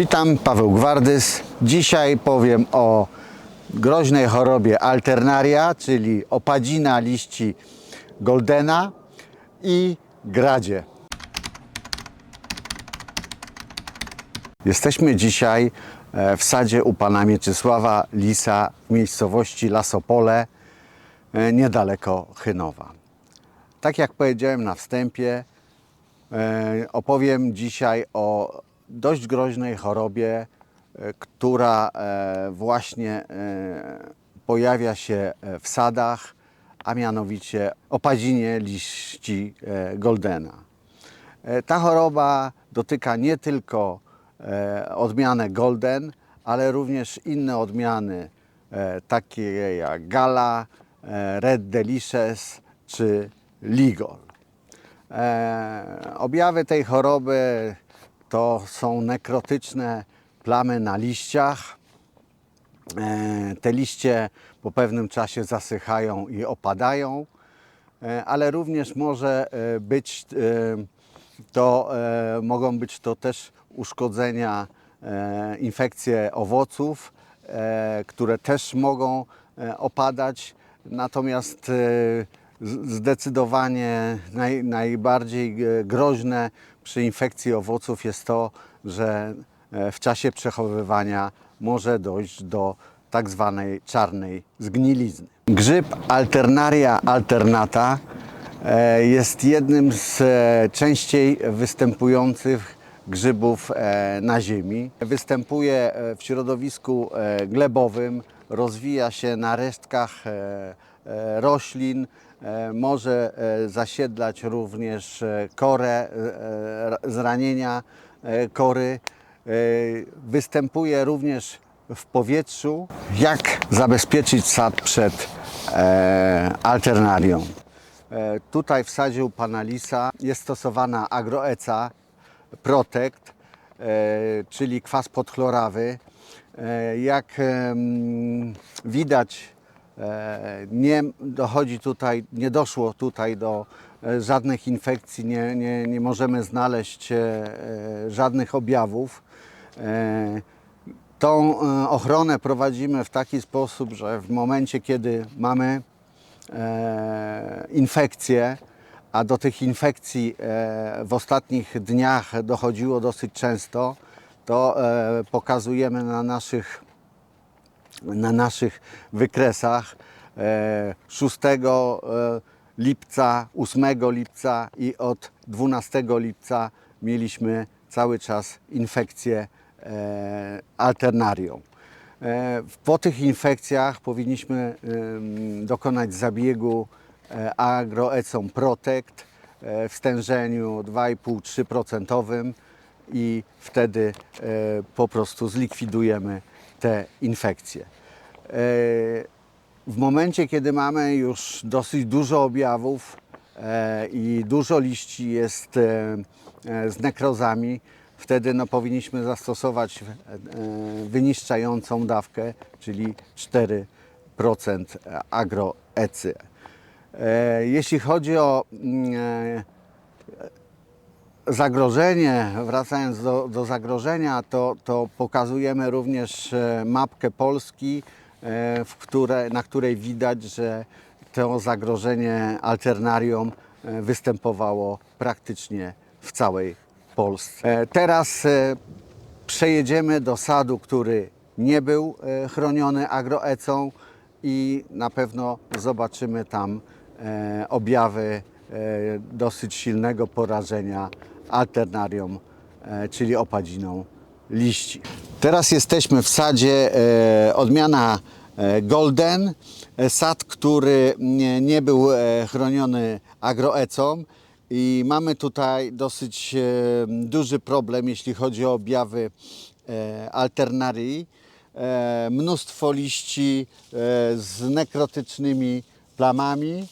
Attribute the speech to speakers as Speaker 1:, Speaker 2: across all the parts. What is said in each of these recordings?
Speaker 1: Witam, Paweł Gwardys. Dzisiaj powiem o groźnej chorobie alternaria, czyli opadzina liści goldena i gradzie. Jesteśmy dzisiaj e, w sadzie u pana Mieczysława Lisa w miejscowości Lasopole, e, niedaleko Chynowa. Tak jak powiedziałem na wstępie, e, opowiem dzisiaj o dość groźnej chorobie, e, która e, właśnie e, pojawia się w sadach, a mianowicie opadzinie liści goldena. Ta choroba dotyka nie tylko odmianę golden, ale również inne odmiany, takie jak gala, red delicious czy ligol. Objawy tej choroby to są nekrotyczne plamy na liściach. E, te liście po pewnym czasie zasychają i opadają, e, ale również może e, być to, mogą być to też uszkodzenia, infekcje owoców, które też mogą opadać. Natomiast zdecydowanie naj, najbardziej groźne przy infekcji owoców jest to, że e, w czasie przechowywania może dojść do tak zwanej czarnej zgnilizny. Grzyb Alternaria alternata e, jest jednym z e, częściej występujących grzybów na ziemi. Występuje w środowisku glebowym, rozwija się na resztkach e, e, roślin, e, może zasiedlać również korę, zranienia kory. Występuje również w powietrzu. Jak zabezpieczyć sad przed alternarią? Tutaj w sadzie u pana Lisa jest stosowana agroeca Protect, czyli kwas podchlorawy. E, Jak widać, e, nie dochodzi tutaj, nie doszło tutaj do e, żadnych infekcji, nie, nie, nie możemy znaleźć żadnych objawów. Tą ochronę prowadzimy w taki sposób, że w momencie, kiedy mamy infekcje, a do tych infekcji w ostatnich dniach dochodziło dosyć często, to e, pokazujemy na naszych, na naszych wykresach e, 6 e, lipca, 8 lipca i od 12 lipca mieliśmy cały czas infekcję e, alternarią. E, Po tych infekcjach powinniśmy dokonać zabiegu e, agroecą Protect e, w stężeniu 2,5-3% i wtedy e, po prostu zlikwidujemy te infekcje. E, W momencie, kiedy mamy już dosyć dużo objawów e, i dużo liści jest z nekrozami, wtedy no, powinniśmy zastosować wyniszczającą dawkę, czyli 4% agroecy. Jeśli chodzi o mm, zagrożenie, wracając do, do zagrożenia, to, to pokazujemy również e, mapkę Polski, e, na której widać, że to zagrożenie alternarium e, występowało praktycznie w całej Polsce. Teraz przejedziemy do sadu, który nie był chroniony agroecą i na pewno zobaczymy tam objawy dosyć silnego porażenia alternarium, e, czyli opadziną liści. Teraz jesteśmy w sadzie e, odmiana e, Golden, sad, który nie, był chroniony agroecą i mamy tutaj dosyć duży problem, jeśli chodzi o objawy alternarii. Mnóstwo liści z nekrotycznymi plamami.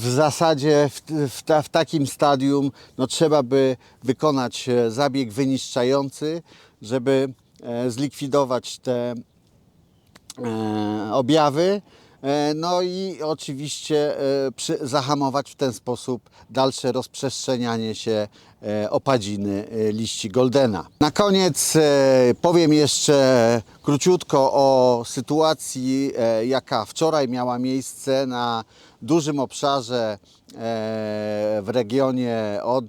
Speaker 1: W zasadzie w, w, ta, w takim stadium no, trzeba by wykonać e, zabieg wyniszczający, żeby e, zlikwidować te e, objawy. E, No i oczywiście e, przy, zahamować w ten sposób dalsze rozprzestrzenianie się e, opadziny liści Goldena. Na koniec powiem jeszcze króciutko o sytuacji, jaka wczoraj miała miejsce na dużym obszarze w regionie od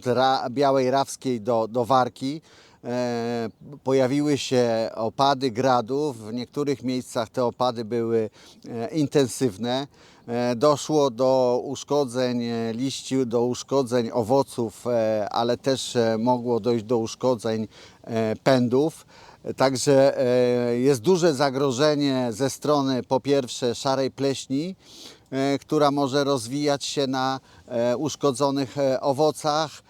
Speaker 1: Białej Rawskiej do, do Warki. E, pojawiły się opady gradów. W niektórych miejscach te opady były e, intensywne. E, Doszło do uszkodzeń liści, do uszkodzeń owoców, ale też mogło dojść do uszkodzeń pędów. Także jest duże zagrożenie ze strony po pierwsze szarej pleśni, która może rozwijać się na uszkodzonych owocach,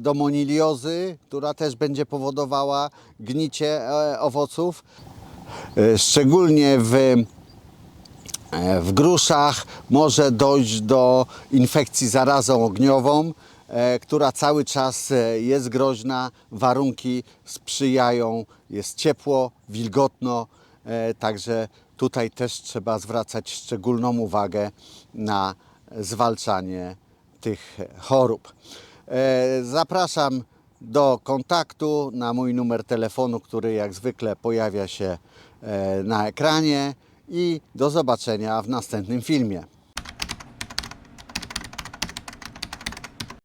Speaker 1: do moniliozy, która też będzie powodowała gnicie e, owoców. E, Szczególnie w E, w gruszach może dojść do infekcji zarazą ogniową, e, która cały czas e, jest groźna. Warunki sprzyjają, jest ciepło, wilgotno, e, także tutaj też trzeba zwracać szczególną uwagę na zwalczanie tych chorób. E, Zapraszam do kontaktu na mój numer telefonu, który jak zwykle pojawia się e, na ekranie i do zobaczenia w następnym filmie.